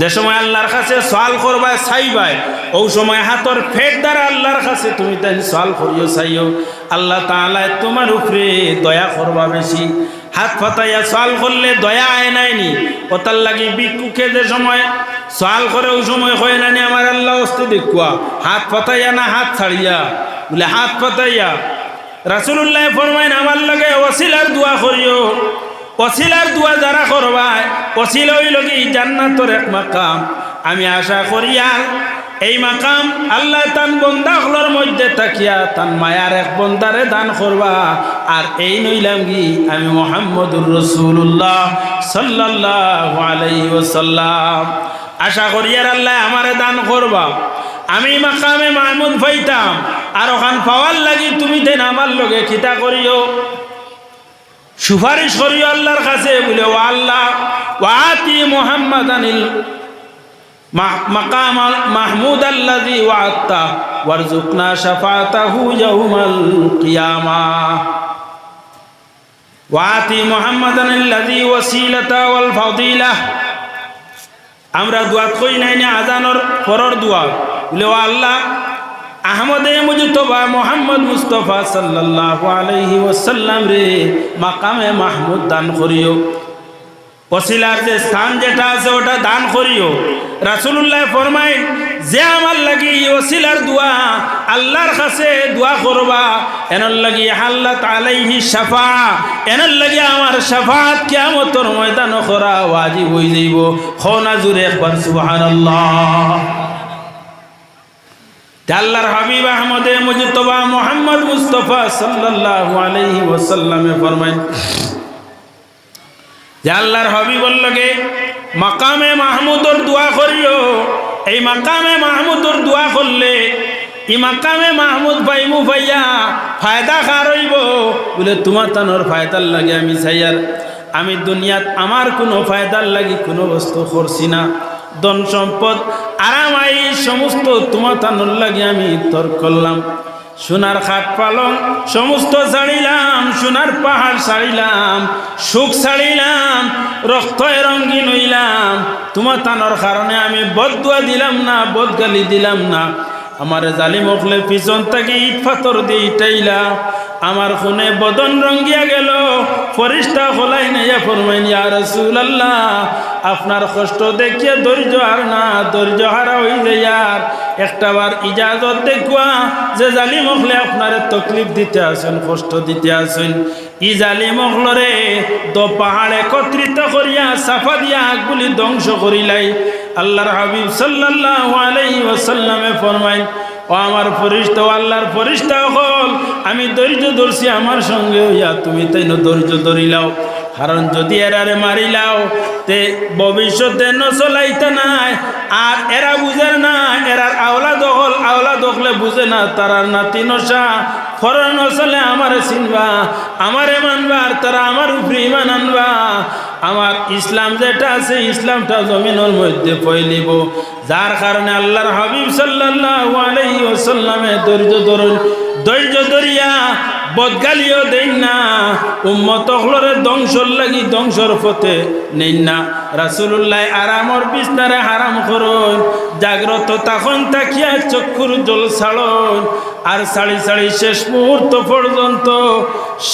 যে সময় আল্লাহর কাছে সওয়াল করবায় চাইবায় ও সময় হাতর ফেট দ্বারা আল্লাহর কাছে তুমি তাই সওয়াল করিও, চাইও। আল্লাহ তাআলা তোমার উপরে দয়া করবা বেশি। হাত ফাতাইয়া সওয়াল করলে দয়া আয় নাইনি ওতার লাগি ভিক্ষুকে যে সময় সওয়াল করে ওই সময় হয় নানি আমার আল্লাহ অস্তি দেখুয়া। হাত ফাতাইয়া না হাত ছাড়িয়া? বলে হাত ফাতাইয়া রাসুল্লাহ ফরমাইন, আমার লগে ওসিলার দোয়া করিও। ওসিলার দোয়া যারা করবায় ওসিল হইল কি জান্নাতর এক মাকাম। আমি আশা করিয়া এই মাকাম আল্লাহ তান বন্দাগুলোর মধ্যে থাকিয়া তান মায়ার এক বন্দারে দান করবা। আর এই নইলাম কি, আমি মোহাম্মদুর রসুল্লাহ সাল্লাহ আলাই ওসাল্লাম আশা করিয়ার আল্লাহ আমারে দান করবা। আমি মাকামে মাহমুদ পাইতাম। আর ওখান পাওয়ার লাগি তুমি দেন আমার লগে খিতা করিও। সুপারিশ করিও আল্লাহর কাছে, বলে, ও আল্লাহ ওয়াতি মোহাম্মদ আনিল মাকাম, মাহমুদ আল্লাযী ওয়াত্তা ওয়ারজুকনা শাফাতাহু ইয়াউমাল কিয়ামা। ওয়াতি মোহাম্মদান আল্লাযী ওয়াসিলাতা ওয়াল ফাদিলাহ আমরা দোয়াত কই নাই না আজানোর পরর দোয়া বলে, ও আল্লাহ আহমদে মুজতবা মোহাম্মদ মুস্তফা সাল্লাল্লাহু আলাইহি ওয়াসাল্লাম রে মাকামে মাহমুদ দান করিও। ওসিলার যে স্থান যেটা আছে ওটা দান করিও। রাসূলুল্লাহ ফরমাইন, যে আমার লাগি ওসিলার দোয়া, আল্লাহর কাছে দোয়া করবা, এনর লাগি আল্লাহ আলাইহি শাফা, এনর লাগি আমার শাফাত কিয়ামতের ময়দান করা ওয়াজিব হই যাইব। খনা জুরে একবার, সুবহানাল্লাহ। আল্লাহর হাবিব আহমদে মুজতবা মোহাম্মদ মুস্তফা সাল্লাল্লাহু আলাইহি ওয়াসাল্লামে ফরমাইন, যে আল্লাহর হাবিব লগে মাকামে মাহমুদর দোয়া করিও। এই মাকামে মাহমুদর দোয়া করলে ই মাকামে মাহমুদ পাইমু পাইয়া ফায়দা খার হইব। বলে, তোমার তানোর ফায়দার লাগে আমি চাইয়ার আমি দুনিয়াত আমার কোনো ফায়দার লাগি কোনো বস্তু করছি না। ধন সম্পদ আরাম আই সমস্ত তোমার তানোর লাগে আমি তর করলাম। সোনার খাট পালং, সমস্ত ছাড়িলাম, সোনার পাহাড় ছাড়িলাম, সুখ ছাড়িলাম রক্ত রঙ্গিন হইলাম। তোমার তানোর কারণে আমি বদুয়া দিলাম না, বদগালি দিলাম না। আমার জালি মখলে পিছন থেকে ইট পাথর দিয়ে ইটাইলা। আমার খুনে বদন রঙ্গিয়া গেল ফরিস্তা হলাই নাইয়া ফরমাইন, ইয়া রাসূলুল্লাহ, আপনার কষ্ট দেখিয়ে ধৈর্য আর না, ধৈর্য হারা হই যায় আর একটাবার ইজাজত দেখুয়া যে জালি মখলে আপনার তকলিফ দিতে আসেন, কষ্ট দিতে আসেন। ই জালি মখলরে তো পাহাড় একত্রিত করিয়া, সাফা দিয়া আগগুলি ধ্বংস করিলাই। আল্লাহর হাবিব সাল্লাল্লাহু আলাইহি ওয়াসাল্লামে ফরমাইন ও আমার ফরিস্তা আল্লাহর ফরিস্তা হল। আমি ধৈর্য ধরছি আমার সঙ্গে হইয়া তুমি তাই ধৈর্য ধরিলাও কারণ যদি এরারে মারিলাও তে ভবিষ্যতে নচলাইতে নাই, আর এরা বুঝে না, এরার আওলা দখল আওলা দখলে বুঝে না, তারার নাতি নশা, ফরন নচলে আমারে চিনবা, আমারে মানবা, আর তারা আমার উপরে ইমান আনবা। আমার ইসলাম যেটা আছে, ইসলামটা জমিনের মধ্যে ফয়লিব যার কারণে আল্লাহর হাবিব সাল্লাল্লাহু আলাইহি ওয়াসাল্লামে ধৈর্য ধরুন, ধৈর্য ধরিয়া বদগালিও দেন না। উম্মত হলরে ধ্বংসর লাগি ধ্বংসর পথে নেন না। রাসুল্লাহ আরামর বিস্তারে হারাম করুন, জাগ্রত তখন তাকিয়া চক্ষুর জল ছাড়ন। আর সাড়ি সাড়ি শেষ মুহূর্ত পর্যন্ত,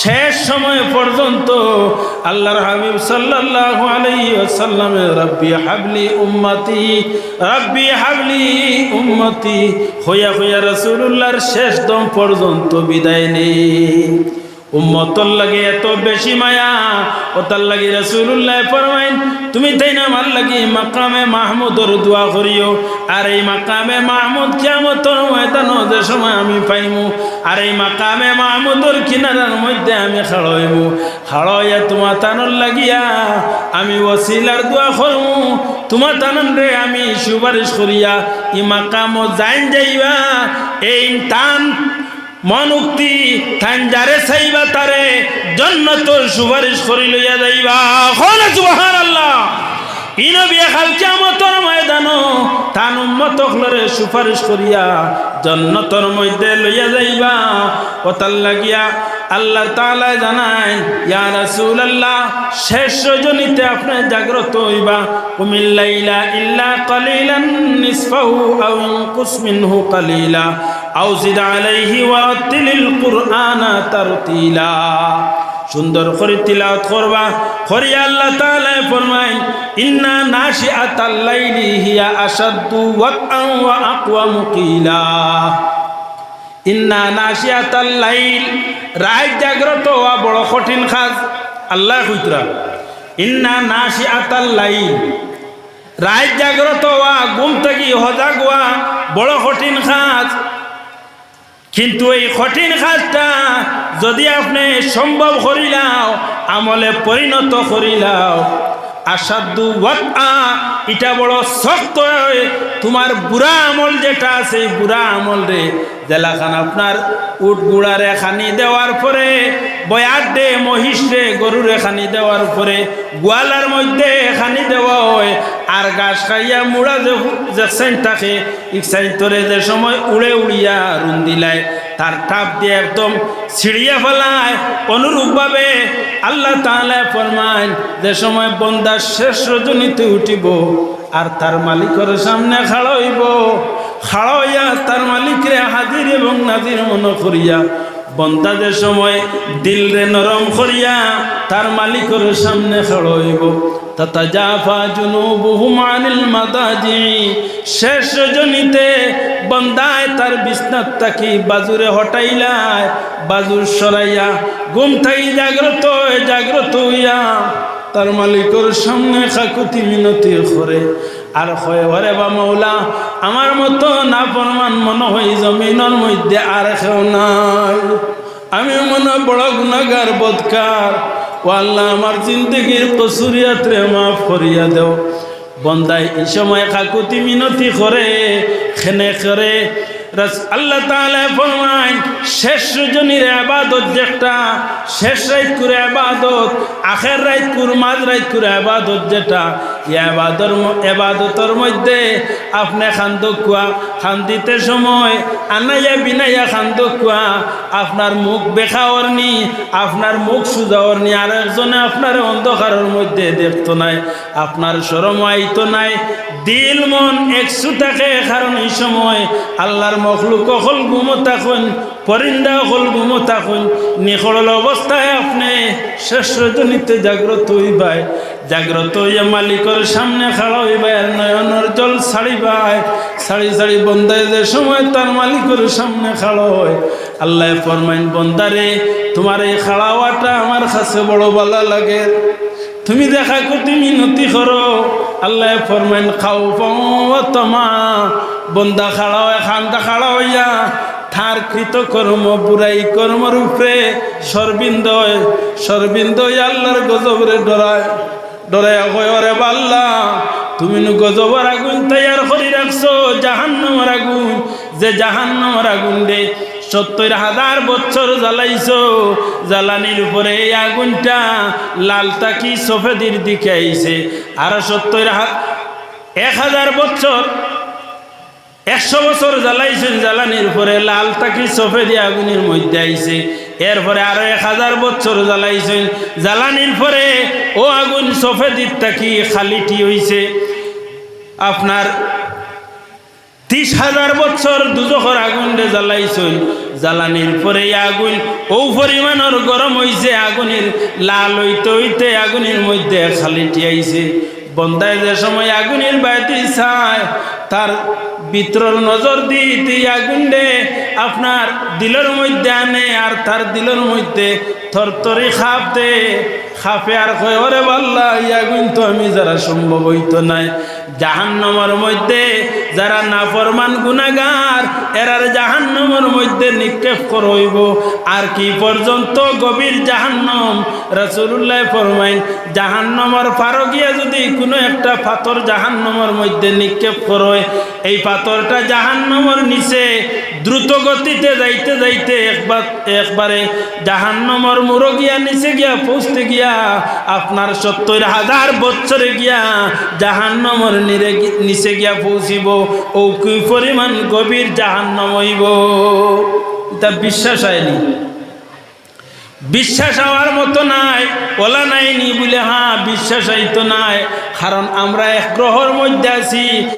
শেষ সময় পর্যন্ত আল্লাহর হাবিব সাল্লাল্লাহু আলাইহি ওয়াসাল্লামে রব্বি হাবলি উম্মতি, রব্বি হাবলি উম্মতি, হইয়া হইয়া রাসূলুল্লাহর শেষ দম পর্যন্ত বিদায় নেই। উম্মতর লাগে এত বেশি মায়া। ও তার লাগে রাসূলুল্লাহ ফরমাইন, তুমি তাই না আমার লাগি মাকামে মাহমুদর দোয়া করিও? আর এই মাকামে মাহমুদ কিয়ামতর ময়দান যে সময় আমি পাইমু, আর এই মাকামে মাহমুদর কিনারার মধ্যে আমি খাড়াইমু। খাড়াইয়া তোমার তানর লাগিয়া আমি ওসিলার দোয়া করমু। তোমার তানন রে আমি সুপারিশ করিয়া ই মাকাম যাইন যাইবা। এই টান মনুক্তি থান যারে চাইবা তারে জন্নতর সুপারিশ করি লইয়া যাইবা। হলে সুবহানাল্লাহ। ইনবিয়া খাল কিয়ামতর ময়দানো তান উম্মত হলরে সুপারিশ করিয়া জন্নতর মধ্যে লইয়া যাইবা। ওতাল লাগিয়া আল্লাহ তাআলা জানায় ইয়া রাসূলুল্লাহ, শেষ রজনীতে আপনি জাগ্রত হইবা। কুমিল লাইলা ইল্লা কালিলান, নিসফাহু আও ইনকুস মিনহু কালিলা। আও জিদ আলাইহি ওয়ারাতিলিল কুরআনা তারতিলা। সুন্দর করে তিলাওয়াত করবা। করিয়া আল্লাহ তাআলা ফরমায়, ইন্না নাশিআতাল লাইলি হিয়া আশাদ্দু ওয়াকআন ওয়া আকওয়ামু কিলা ইন্না নাশিয়াতাল লাইল, রাত জাগ্রত হওয়া বড় কঠিন কাজ। আল্লাহ কইতরা, ইন্না নাশিয়াতাল লাইল, রাত জাগ্রত হওয়া, ঘুম থেকে হজাগ হওয়া বড় কঠিন কাজ। কিন্তু এই কঠিন কাজটা যদি আপনি সম্ভব করিলাও আমলে পরিণত করিলাও। আসাদু ওয়াকা এটা বড় শক্ত তোমার বুড়া আমল যেটা আছে বুড়া আমল রে। জেলাখান আপনার উট গুড়ারে খানি দেওয়ার পরে বয়ার দে, মহিষ রে গরুরে খানি দেওয়ার পরে, গোয়ালার মধ্যে খানি দেওয়া হয়। আর গাছ খাইয়া মুড়া যে সাইন থাকে এক সাইন তোরে যে সময় উড়ে উড়িয়া রুন দিলায় তার টাপ দিয়ে একদম ছিড়িয়ে ফেলায়। অনুরূপভাবে আল্লাহ তাহলে ফরমায় যে সময় বন্দার শেষ রজনীতে উঠিব আর তার মালিকের সামনে খাড়াইব, খাড়াইয়া তার মালিকরে হাজির এবং নাজির মনে করিয়া বন্দা যে সময় দিল রে নরম করিয়া তার মালিকের সামনে খাড়াইব। তাতাজাফা জুনুবুহুম আনিল মাদাজি, শেষ রজনীতে বন্দায় তার বিছনাত তাকি বাজুরে হটাইলায়, বাজুর সরাইয়া ঘুম থাকি জাগ্রত জাগ্রত হইয়া তার মালিকর সামনে কাকুতি মিনতি করে। আর হয় ওরে বা মৌলা, আমার মতো না প্রমাণ মনে হয় জমিনের মধ্যে আর কেউ নাই। আমি মনে বড় গুণাগার বদকার। ও আল্লাহ, আমার জিন্দগির কসুরিয়াত্রে মাফ করিয়া দেও। বন্দাই এই সময় কাকুতি মিনতি করে, খেনে করে। আল্লাহ তাআলা ফরমায়, শেষ রজনীর আবাদত যেটা, শেষ রাত করে আবাদত, আখের রাত কুর মাঝ রাত করে আবাদত যেটা এবাদতর মধ্যে আপনি খান্দ কুয়া, খান্দিতে সময়, আনাইয়া বিনাইয়া খান্দ কুয়া, আপনার মুখ বেখাওয়ার নি আপনার মুখ সুজাওয়ার নি আর একজনে আপনার অন্ধকারের মধ্যে দেখতো নাই, আপনার সরম আইতো নাই, দিল মন একশো থাকে কারণ এই সময় আল্লাহর মখলুক হল গুমো থাকুন পরিন্দা হল গুমো থাকুন নিখড়ল অবস্থায় আপনি শেষ রজনীতে জাগ্রত হইবাই জাগ্রত হইয়া মালিকর সামনে খাড়া হইবাই আর নয়নের জল ছাড়িবাই ছাড়ি ছাড়ি বন্দায় যে সময় তার মালিকর সামনে খাড়া হয়। আল্লাহ ফরমাইন বন্দারে তোমার এই খাড়াওয়াটা আমার কাছে বড় ভালো লাগে। তুমি দেখা করতে মিনতি করো। আল্লাহ ফরমাইন, খাও পাও তোমা বন্দা খাড়া হয়, খান্দা খাড়া হইয়া, থার কৃত কর্ম, বুড়াই কর্মর উপরে সরবিন্দ সরবিন্দ আল্লাহর গজবরে ডরায়। ডরায় কয় ওরে বাল্লা। তুমি গজবর আগুন তৈয়ার করে রাখছো, জাহান্নমর আগুন। যে জাহান্নমর আগুন রে, সত্তর হাজার বছর জ্বালাইছো, জ্বালানির উপরে এই আগুনটা লাল তাকি সফেদির দিকে আইছে? আর সত্তর এক হাজার বছর, একশো বছর জ্বালাইছেন, জ্বালানির পরে লাল তাকি সফেদি আগুনের মধ্যে আইছে? এরপরে আরও এক হাজার বছর জ্বালাইছেন। জ্বালানির পরে ও আগুন সফেদির তাকি খালিটি হইছে? আপনার ত্রিশ হাজার বছর দুজখর আগুন রে জ্বালাইছই জ্বালানির পরে আগুন, ও পরিমাণের গরম হইছে, আগুনের লাল হইতে হইতে আগুনের মধ্যে খালি টিয়াইছে বন্দায় যে সময় আগুনের বাতি চায় তার ভিতর নজর দিতে আগুন দে আপনার দিলের মধ্যে আনে আর তার দিলের মধ্যে থরথরি খাপ দে। খাপে আর কয়, ওরে বাল্লা ইয়াগুন তো আমি যারা সম্ভব হইতো নাই। জাহান্নমর মধ্যে যারা নাফরমান গুনাগার এরার জাহান্নমর মধ্যে নিক্ষেপ করইব আর কি পর্যন্ত গভীর জাহান্নম? রসুল্লাহ ফরমাইন, জাহান্নমর গিয়া যদি কোনো একটা পাথর জাহান্নমর মধ্যে নিক্ষেপ করয় এই পাথরটা জাহান্নমর নিচে দ্রুত গতিতে যাইতে যাইতে একবার একবারে জাহান্নমর মুরো গিয়া নিচে গিয়া পৌঁছতে গিয়া আপনার সত্তর হাজার বছরে গিয়া জাহান্নমর নিরে নিচে গিয়া পৌঁছিব। ও কি পরিমাণ গভীর জাহান্নম হইব। তা বিশ্বাস হয়নি। বিশ্বাস হওয়ার মতো নাই ওলা নাইনি বলে হ্যাঁ বিশ্বাস হইতো নাই। কারণ আমরা এক গ্রহর মধ্যে আছি।